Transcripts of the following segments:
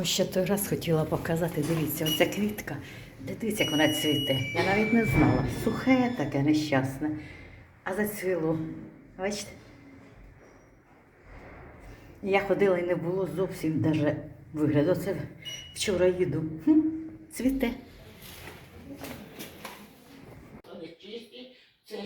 Ще той раз хотіла показати, дивіться, оця квітка. Дивіться, як вона цвіте. Я навіть не знала. Сухе таке нещасне. А зацвіло. Бачите? Я ходила і не було зовсім даже вигляду. Це вчора їду. Хм, цвіте. Чисті, це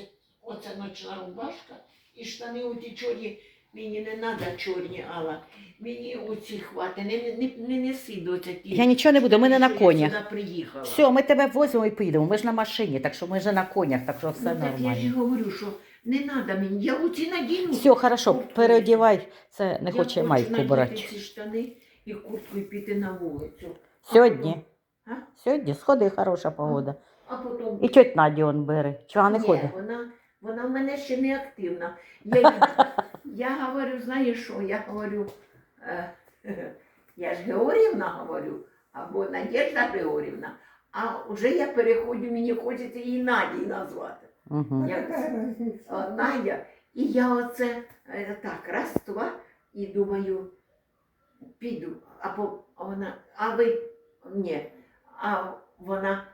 оця ночна рубашка і штани оті чорні. Мені не треба чорні, Алла. Мені оці хвати. Не, не, не неси до ті. Я нічого не буду, ми не на я конях. сюди приїхала. Все, ми тебе возимо і поїдемо. Ми ж на машині, так що ми ж на конях, так що все ну, так я ж і нормально. говорю, що не треба мені. Я оці надіну. Все, хорошо, Куртку. переодівай. Це не хоче хочу майку надіти брати. ці штани і куртку і піти на вулицю. А Сьогодні. потім- А? Сьогодні сходи, хороша погода. А потім І тьоть Наді он бере. Чого не Ні, ходить? Вона, вона в мене ще не активна. Я, я говорю, знаєш що, я говорю, е, я ж Георгівна говорю, або Надежда Георгівна, а вже я переходжу, мені хочеться її Надій назвати. Угу. Я, О, Надя. І я оце е, так, раз, два, і думаю, піду. А, по, а вона, а ви ні, а вона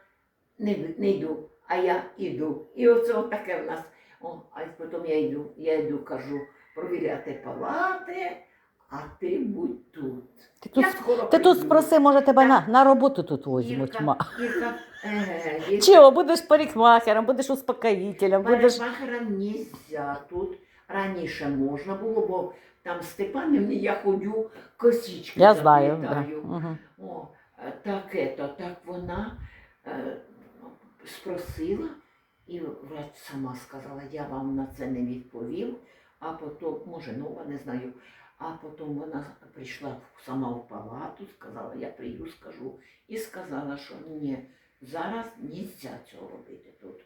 не, не йду, а я йду. І оце таке в нас. О, а потім я йду, я йду, кажу, провіряти палати, а ти будь тут. Ти тут, ти тут спроси, може тебе на, на роботу тут возьмуть. Ірка, Ма. Ірка, еге, Ірка, Чого, будеш парикмахером, будеш успокоїтелем, будеш. Парикмахерам нельзя тут. Раніше можна було, бо там Степанівні я ходю, косички Я знаю. Да. Угу. О, е, так ето, так вона е, спросила, і врач сама сказала, я вам на це не відповів, а потім, може, нова, не знаю. А потім вона прийшла сама в палату, сказала, я прийду, скажу. І сказала, що ні, зараз не можна цього робити тут.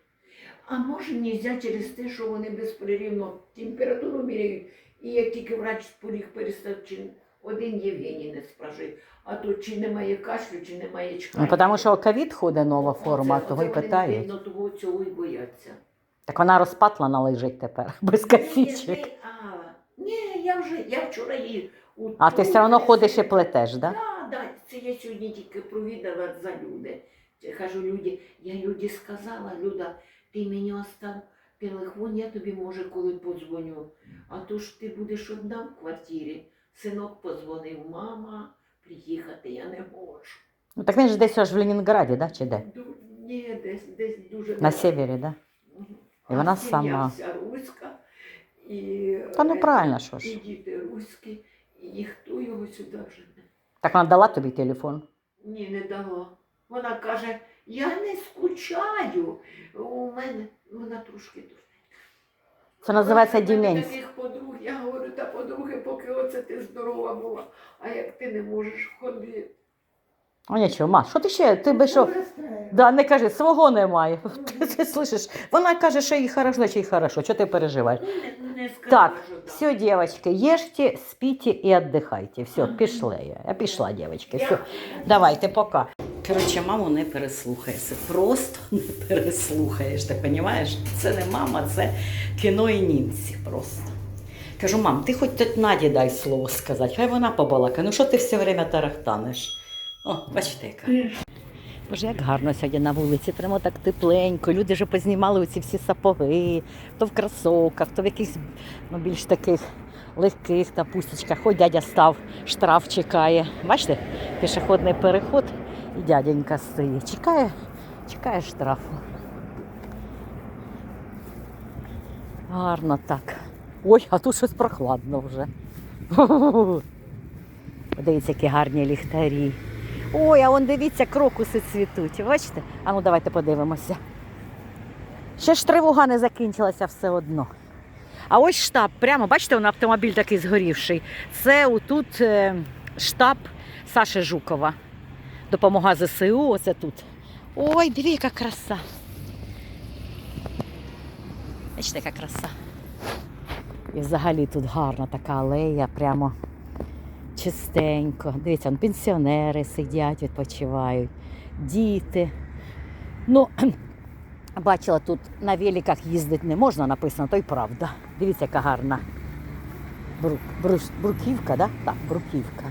А може не можна через те, що вони безперервно температуру міряють. І як тільки врач поріг перестав, чи один Євгенінець прожив, а тут чи немає кашлю, чи немає чхання. Ну, тому що ковід ходить нова форма, того й оце вони, того цього і бояться. Так вона розпатлана лежить тепер, без косичок. Ні, а, ні, я вже, я вчора її у А ти все одно ходиш і плетеш, так? Да? Так, да, це я сьогодні тільки провідала за люди. Це кажу люди, я люди сказала, Люда, ти мені остав телефон, я тобі може коли подзвоню. А то ж ти будеш одна в квартирі. Синок подзвонив, мама, приїхати я не можу. Ну так він ж десь аж в Ленінграді, да? чи де? Ду- Ні, десь, десь дуже На севері? Да? Мгм. І вона А сім'я сама. вся руська. І, Та ну е, правильно, що І ж. діти руські, і ніхто його сюди вже не. Так вона дала тобі телефон. Ні, не дала. Вона каже, я не скучаю. У мене вона трошки дуже. Це називається подруг, я говорю, та подруги, поки оце ти здорова була, а як ти не можеш ходити. О, нічого, ма, що ти ще? Ти би що? Да, не кажи, свого немає. Ти, ти слышиш? Вона каже, що їй хорошо, значить їй хорошо. Чого ти переживаєш? Ну, не, не сказала, Так, все, девочки, ешьте, спите и отдыхайте. Все, пішла я. Я пішла, девочки. Все. Давайте, пока. Коротше, маму не переслухаєшся. Просто не переслухаєш. Ти розумієш? Це не мама, це кіно і німці просто. Кажу, мам, ти хоч тут Наді дай слово сказати, хай вона побалакає. Ну що ти все время тарахтанеш? О, бачите, яка. Боже, як гарно сьогодні на вулиці, прямо так тепленько. Люди вже познімали оці всі сапоги, то в кросовках, то в якихось ну, більш таких легких та пусточках. Ой, дядя став, штраф чекає. Бачите, пішохідний переход і дяденька стоїть. Чекає, чекає штрафу. Гарно так. Ой, а тут щось прохладно вже. Подивіться, які гарні ліхтарі. Ой, а он дивіться, крокуси цвітуть. Бачите? А ну давайте подивимося. Ще ж тривога не закінчилася все одно. А ось штаб, прямо, бачите, он автомобіль такий згорівший. Це отут е, штаб Саші Жукова. Допомога ЗСУ, оце тут. Ой, диви, яка краса. Бачите, яка краса. І взагалі тут гарна така алея, прямо чистенько. Дивіться, он пенсіонери сидять, відпочивають, діти. Ну, бачила, тут на великах їздити не можна, написано, то й правда. Дивіться, яка гарна. Бруківка, да? так? Бруківка.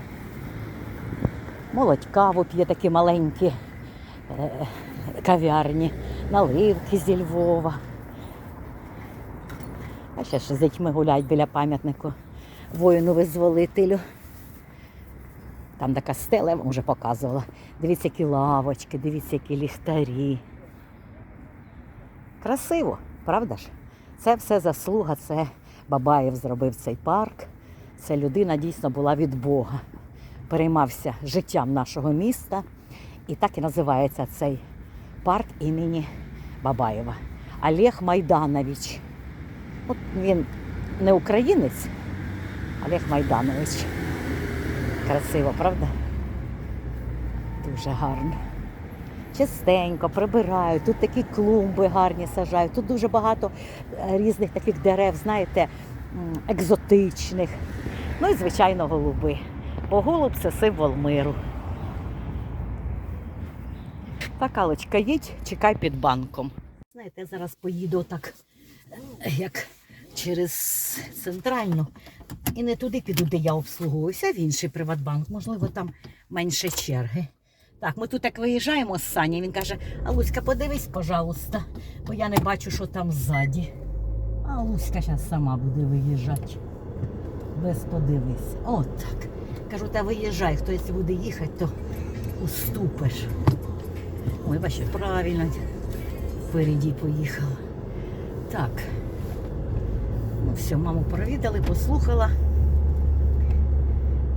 Молодь каву п'є такі маленькі е, кав'ярні, наливки зі Львова. А ще ж з дітьми гуляють біля пам'ятнику воїну-визволителю. Там така стела, я вам вже показувала. Дивіться, які лавочки, дивіться, які ліхтарі. Красиво, правда ж? Це все заслуга, це Бабаєв зробив цей парк. Це людина дійсно була від Бога. Переймався життям нашого міста. І так і називається цей парк імені Бабаєва. Олег Майданович. От він не українець, Олег Майданович. Красиво, правда? Дуже гарно. Чистенько прибирають, тут такі клумби гарні сажають, тут дуже багато е, різних таких дерев, знаєте, екзотичних. Ну і, звичайно, голуби. Бо це символ миру. Так, Алочка, їдь, чекай під банком. Знаєте, я зараз поїду так, е, як через центральну. І не туди піду, де я обслуговуюся, а в інший Приватбанк. Можливо, там менше черги. Так, ми тут як виїжджаємо з Сані, він каже, Алуська, подивись, пожалуйста, бо я не бачу, що там ззаді. А Луська зараз сама буде виїжджати. Без подивись. От так. Кажу, та виїжджай, хто якщо буде їхати, то уступиш. Ой, бачиш, правильно. Впереді поїхала. Так. Ну все, маму провідали, послухала.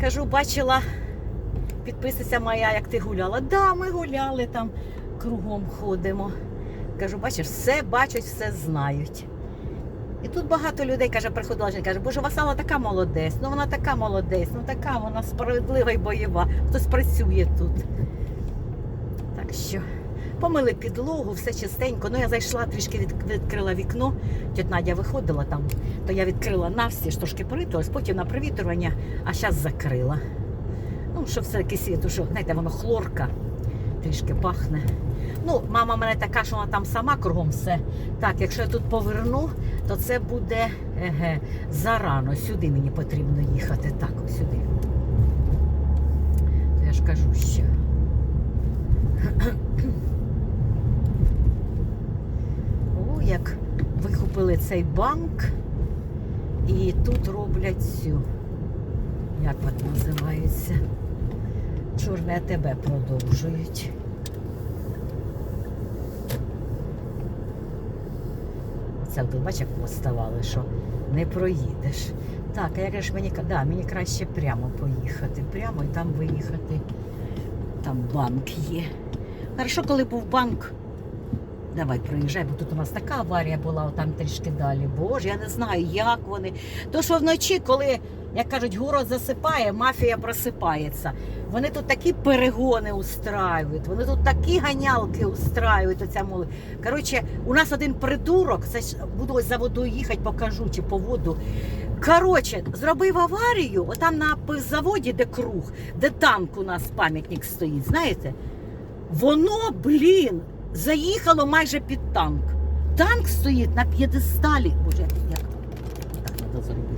Кажу, бачила підписниця моя, як ти гуляла. Да, ми гуляли там, кругом ходимо. Кажу, бачиш, все бачать, все знають. І тут багато людей каже, приходила жінка, каже, боже, Васала така молодець, ну вона така молодець, ну така вона справедлива і бойова. Хтось працює тут. Так що помили підлогу, все чистенько. Ну я зайшла, трішки від, відкрила вікно. Тьотя Надя виходила там, то я відкрила навсі, трошки поритувалась, потім на привітрювання, а зараз закрила. Ну, що все-таки світу, що, знаєте, воно хлорка, трішки пахне. Ну, мама мене така, що вона там сама кругом все. Так, якщо я тут поверну, то це буде еге, зарано. Сюди мені потрібно їхати. Так, ось сюди. То я ж кажу що. О, як викупили цей банк. І тут роблять цю. Як вона називається? Чорне АТБ продовжують. Це тут бачиш, як поставали, що не проїдеш. Так, а як ж мені да, мені краще прямо поїхати. Прямо і там виїхати. Там банк є. Хорошо, коли був банк. Давай проїжджай, бо тут у нас така аварія була, там трішки далі. Боже, я не знаю, як вони. То, що вночі, коли, як кажуть, город засипає, мафія просипається. Вони тут такі перегони устраюють, вони тут такі ганялки устраюють. Оця молодь. Коротше, у нас один придурок, це ж буду за водою їхати, покажу чи по воду. Коротше, зробив аварію, отам на заводі, де круг, де танк у нас пам'ятник стоїть, знаєте? Воно, блін, заїхало майже під танк. Танк стоїть на п'єдесталі. Боже, як так треба зробити.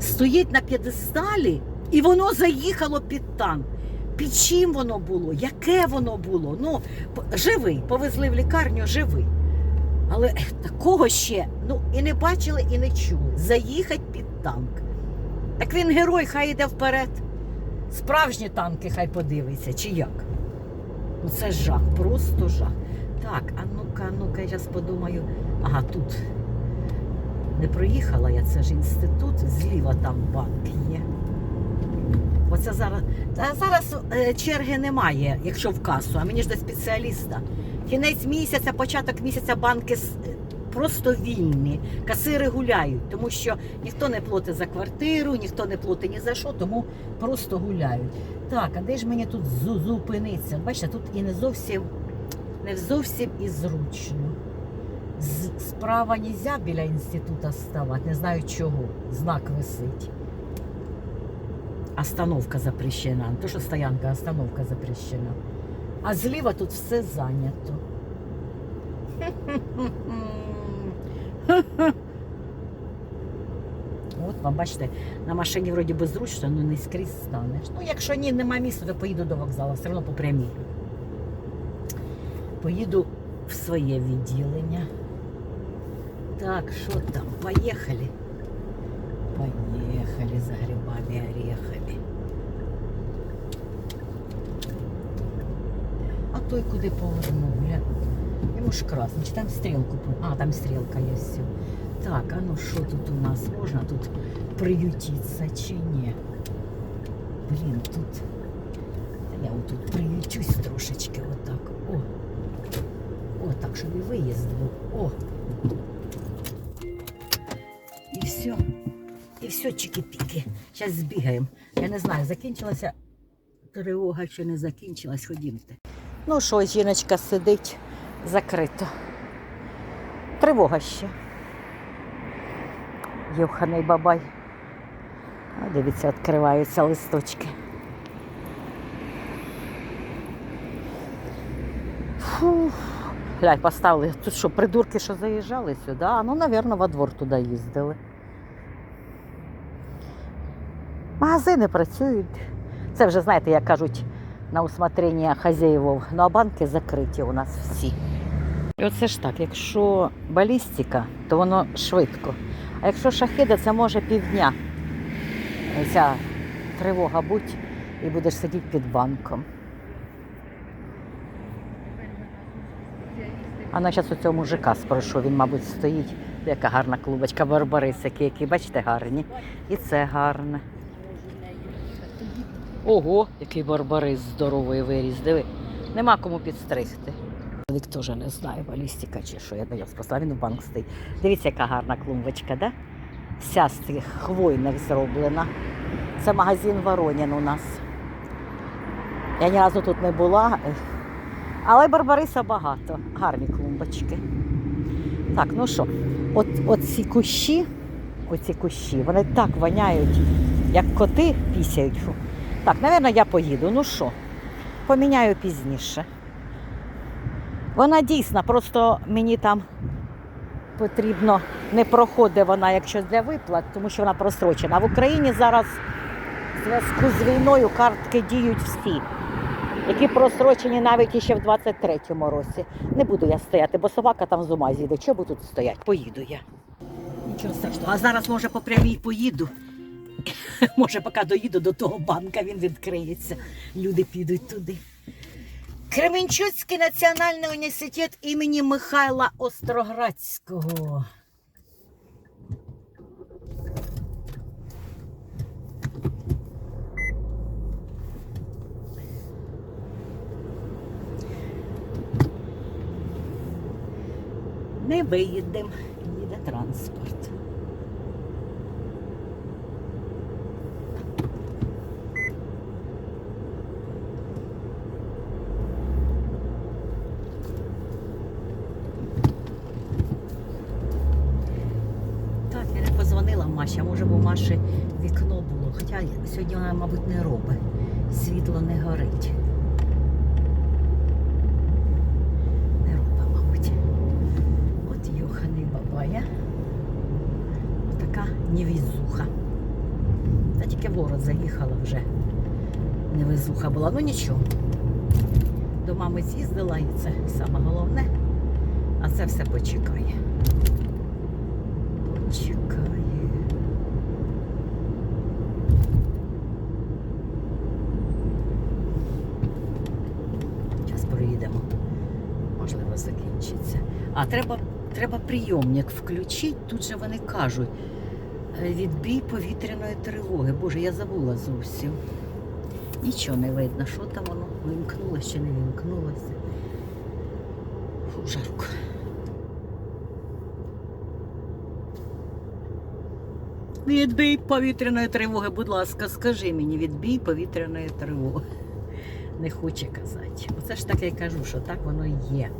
Стоїть на п'єдесталі, і воно заїхало під танк. Під чим воно було? Яке воно було? Ну, живий, повезли в лікарню, живий. Але такого ще ну, і не бачили, і не чули. Заїхати під танк. Так він герой, хай йде вперед. Справжні танки хай подивиться, чи як? Ну це жах, просто жах. Так, а ну-ка, ну-ка, я зараз подумаю. Ага, тут не проїхала я, це ж інститут, зліва там банк є. Оце зараз. Та зараз е, черги немає, якщо в касу, а мені ж до спеціаліста. Кінець місяця, початок місяця банки е, просто вільні. Касири гуляють, тому що ніхто не платить за квартиру, ніхто не платить ні за що, тому просто гуляють. Так, а де ж мені тут зу- зупинитися? Бачите, тут і не зовсім не зовсім і зручно. Справа нельзя біля інституту ставати, не знаю чого. Знак висить. Остановка запрещена. Не то, що стоянка, а остановка запрещена. А зліва тут все зайнято. От удобства. Бачите, на машині вроді би зручно, але не скрізь станеш. Ну, якщо ні, нема місця, то поїду до вокзалу, все одно по прямій. Поїду в своє відділення. Так, що там? Поїхали. Поїхали за грибами, орехами. А той куди повернув? Гля. Йому ж красно. Чи там стрілку? А, там стрілка є все. Так, а ну що тут у нас? Можна тут приютитися чи ні? Блін, тут. Я отут приютюсь трошечки отак. О. О, так, щоб і виїзд був. О. все, чики-піки. Зараз збігаємо. Я не знаю, закінчилася тривога чи не закінчилась, ходімте. Ну що, жіночка сидить закрито. Тривога ще. Йоханий бабай. А дивіться, відкриваються листочки. Фух. Глянь, поставили. Тут що, придурки, що заїжджали сюди? А, ну, напевно, во двор туди їздили. Магазини працюють. Це вже, знаєте, як кажуть, на усмотрення хазяївов. Ну а банки закриті у нас всі. І оце ж так, якщо балістика, то воно швидко. А якщо шахида, це може півдня. Ця тривога будь і будеш сидіти під банком. А ну зараз у цього мужика спрошу, він, мабуть, стоїть. Яка гарна клубочка, барбарисики, які, бачите, гарні. І це гарне. Ого, який барбарис здоровий виріс. Диви, нема кому підстригти. Чоловік теж не знає, балістика чи що. Я до нього спасла, він в банк стоїть. Дивіться, яка гарна клумбочка, да? Вся з тих хвойних зроблена. Це магазин Воронін у нас. Я ні разу тут не була, але барбариса багато. Гарні клумбочки. Так, ну що, от, от ці кущі, оці кущі, вони так воняють, як коти пісяють. Так, напевно, я поїду. Ну що, поміняю пізніше. Вона дійсна, просто мені там потрібно, не проходить вона, якщо для виплат, тому що вона просрочена. А в Україні зараз в зв'язку з війною картки діють всі, які просрочені навіть іще в 23-му році. Не буду я стояти, бо собака там з ума з'їде. Чого буду тут стояти? Поїду я. Нічого страшного. А зараз, може, по прямій поїду. Може, поки доїду до того банка, він відкриється. Люди підуть туди. Кременчуцький національний університет імені Михайла Остроградського. Не виїдемо, їде транспорт. Так, я не позвонила Маші, Маші вікно було. Хоча сьогодні вона, мабуть, не робить. Світло не горить. Не робить, мабуть. От Йоханий бабая. Отака невізуха. Та тільки в город заїхала вже. Невезуха була. Ну нічого. До мами з'їздила і це саме головне. А це все почекає. Почекає. Зараз проїдемо. Можливо, закінчиться. А треба, треба прийомник включити. Тут же вони кажуть. е, Відбій повітряної тривоги. Боже, я забула зовсім. Нічого не видно, що там воно вимкнулося чи не вимкнулося. Фу, жарко. Відбій повітряної тривоги, будь ласка, скажи мені, відбій повітряної тривоги. Не хоче казати. Оце ж так я кажу, що так воно і є.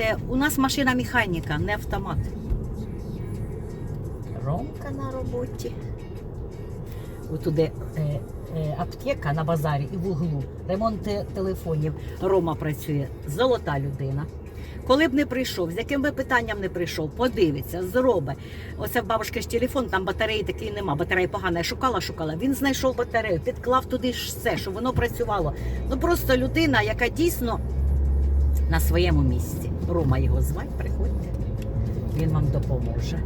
Питаєте, у нас машина механіка, не автомат. Ромка на роботі. Отуди е, е, аптека на базарі і в углу. Ремонт телефонів. Рома працює. Золота людина. Коли б не прийшов, з яким би питанням не прийшов, подивиться, зробить. Оце в бабушки ж телефон, там батареї такої нема. Батарея погана. Я шукала, шукала. Він знайшов батарею, підклав туди ж все, щоб воно працювало. Ну просто людина, яка дійсно на своєму місці. Рома його звать, приходьте. Він вам допоможе.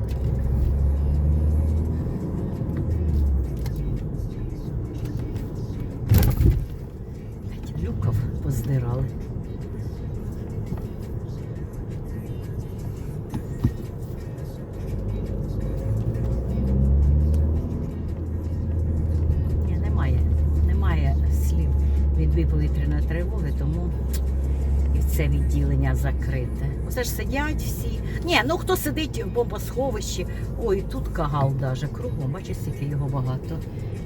Люков поздирали. Ні, немає, немає слів відбій повітряної тривоги, тому це відділення закрите. Оце ж сидять всі. Ні, ну хто сидить в бомбосховищі? Ой, тут кагал даже кругом, бачиш, скільки його багато.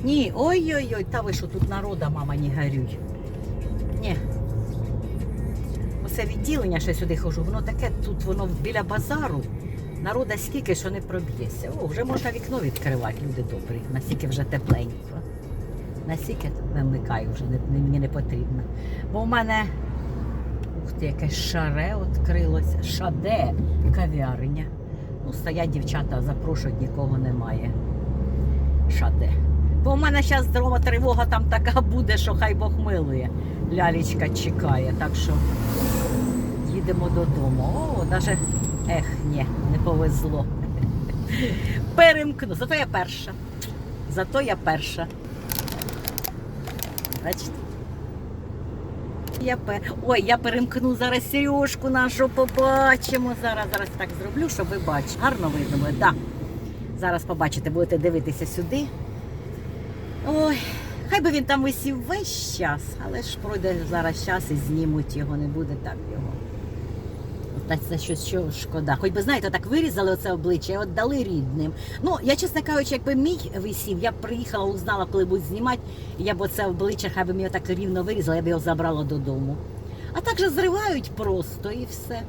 Ні, ой-ой-ой, та ви що тут народа, мама, не горюй. Ні. Оце відділення, що я сюди хожу, воно таке, тут воно біля базару. Народа стільки, що не проб'ється. О, вже можна вікно відкривати, люди добрі, настільки вже тепленько. Настільки вимикаю вже, мені не потрібно. Бо в мене ти, якесь шаре відкрилося. Шаде кав'ярня. Ну, стоять дівчата, запрошують, нікого немає. Шаде. Бо в мене зараз дрова тривога там така буде, що хай Бог милує. Лялечка чекає. Так що їдемо додому. О, навіть ех, ні, не повезло. Перемкну. Зато я перша. Зато я перша. Бачите? Я. Ой, я перемкну зараз Сережку нашу побачимо. Зараз, зараз так зроблю, щоб ви бачили. Гарно видно буде, так. Зараз побачите, будете дивитися сюди. Ой, хай би він там висів весь час, але ж пройде зараз час і знімуть його, не буде так його. Та це щось що шкода. Хоч би знаєте, так вирізали оце обличчя, і віддали рідним. Ну, я чесно кажучи, якби мій висів, я б приїхала, узнала, коли будуть знімати, я б оце обличчя, хай би мені так рівно вирізала, я б його забрала додому. А так же зривають просто і все.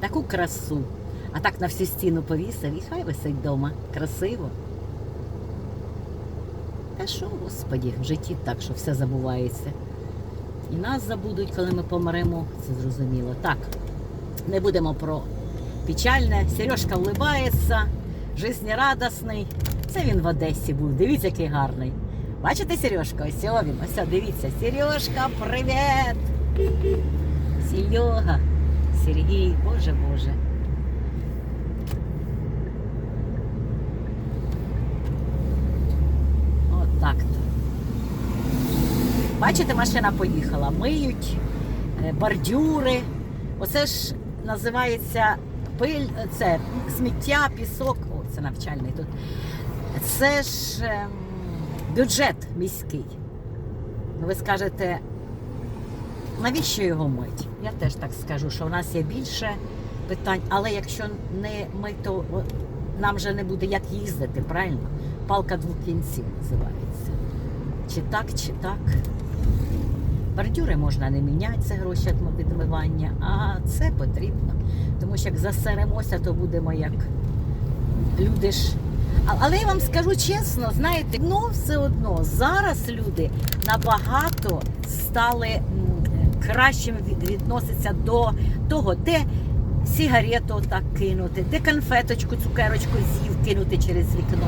Таку красу. А так на всю стіну повісив і хай висить вдома. Красиво. Та що, господі, в житті так, що все забувається. І нас забудуть, коли ми помремо, це зрозуміло. Так, не будемо про печальне. Сережка вливається, жизнерадісний. Це він в Одесі був. Дивіться, який гарний. Бачите, Сережка? Ось він. Ось дивіться. Сережка, привіт! Серега, Сергій, Боже Боже. Так-то. Бачите, машина поїхала. Миють е, бордюри. Оце ж називається пиль, це сміття, пісок. О, це навчальний тут. Це ж ем, бюджет міський. Ну, ви скажете, навіщо його мить? Я теж так скажу, що в нас є більше питань, але якщо не ми, то нам вже не буде як їздити, правильно? Палка двох кінців називається. Чи так, чи так. Бордюри можна не міняти, це гроші від відмивання, а це потрібно. Тому що як засеремося, то будемо як люди ж. Але я вам скажу чесно, знаєте, ну все одно зараз люди набагато стали кращим від- відносяться до того, де сигарету так кинути, де конфеточку, цукерочку з'їв кинути через вікно.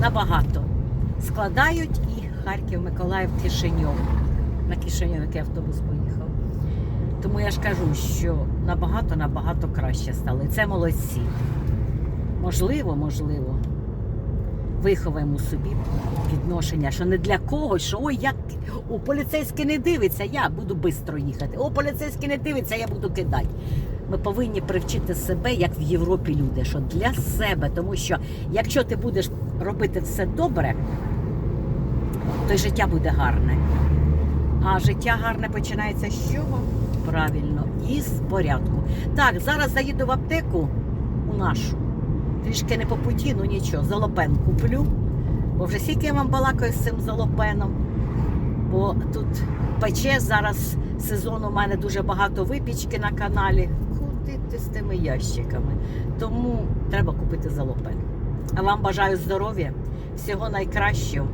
Набагато. Складають і Харків, Миколаїв, Кишиньов. На який автобус поїхав. Тому я ж кажу, що набагато набагато краще стали. Це молодці. Можливо, можливо, виховаємо собі відношення, що не для когось, що ой, як о, поліцейський не дивиться, я буду швидко їхати. О, поліцейський не дивиться, я буду кидати. Ми повинні привчити себе, як в Європі люди, що для себе, тому що якщо ти будеш робити все добре, то й життя буде гарне. А життя гарне починається з чого? Правильно, із порядку. Так, зараз заїду в аптеку у нашу. Трішки не по путі, ну нічого, залопен куплю. Бо вже скільки я вам балакаю з цим залопеном. Бо тут пече зараз сезон у мене дуже багато випічки на каналі. Куди ти з тими ящиками? Тому треба купити залопен. А вам бажаю здоров'я, всього найкращого.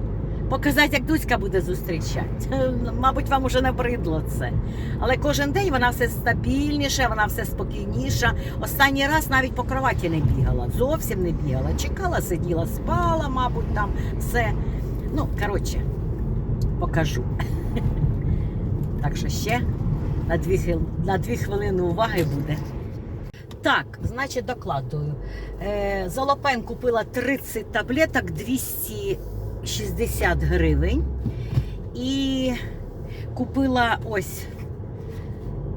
Показати, як Дуська буде зустрічати. Мабуть, вам уже набридло це. Але кожен день вона все стабільніше, вона все спокійніша. Останній раз навіть по кроваті не бігала, зовсім не бігала. Чекала, сиділа, спала, мабуть, там все. Ну, коротше, покажу. Так що ще на дві, на дві хвилини уваги буде. Так, значить, докладую. Е, Золопен купила 30 таблеток 260 гривень. І купила ось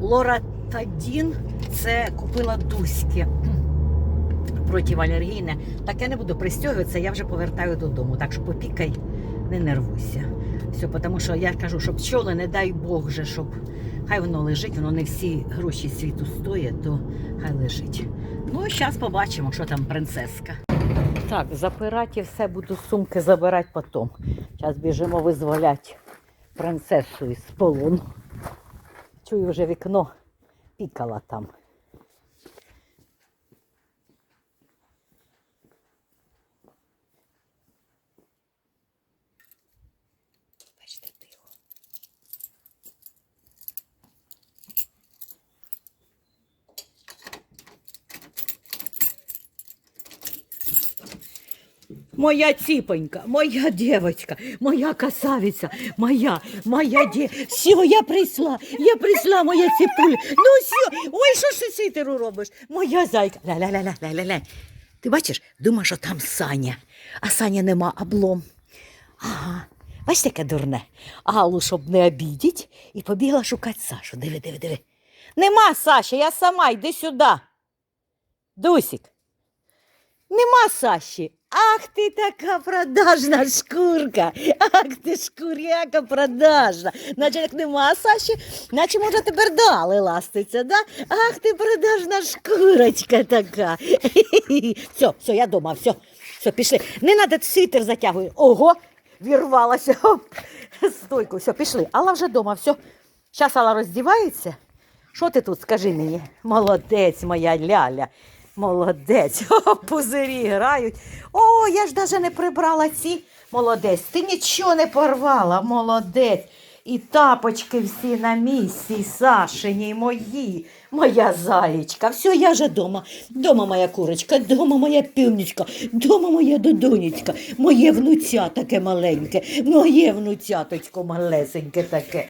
Лоратадін. Це купила Дуське протиалергійне. Так я не буду пристягуватися, я вже повертаю додому. Так що попікай, не нервуйся. Все, тому що я кажу, щоб пчоли, не дай Бог же, щоб хай воно лежить, воно не всі гроші світу стоїть, то хай лежить. Ну, зараз побачимо, що там принцеска. Так, запирати все буду сумки забирати потім. Зараз біжимо визволяти принцесу із полону. Чую вже вікно пікала там. Моя ціпонька, моя дівочка, моя красавиця, моя, моя ді... Все, я прийшла, я прийшла, моя ціпуля. Ну все, ой, що ж ти робиш? Моя зайка. Ля-ля-ля-ля-ля-ля. Ти бачиш, думаєш, що там Саня, а Саня нема облом. Ага. Бачите, яке дурне. Аллу, щоб не обідіть, і побігла шукати Сашу. Диви, диви, диви. Нема Саші, я сама, йди сюди. Дусік. Нема Саші. Ах ти така продажна шкурка. Ах ти шкуряка продажна. Наче як нема Саші, наче може тепер дали ластиться, да? Ах ти продажна шкурочка така. Все, все, я дома, все. Все, пішли. Не треба світер затягує. Ого, вірвалася. Стойку, все, пішли. Алла вже дома, все. Зараз Алла роздівається. Що ти тут, скажи мені? Молодець, моя ляля. Молодець. О, пузирі грають. О, я ж навіть не прибрала ці. Молодець. Ти нічого не порвала, молодець. І тапочки всі на місці, Сашині, мої, моя заєчка. Все, я вже дома. Дома моя курочка, дома моя північка, дома моя додонечка, моє внуця таке маленьке, моє внуцяточко малесеньке таке.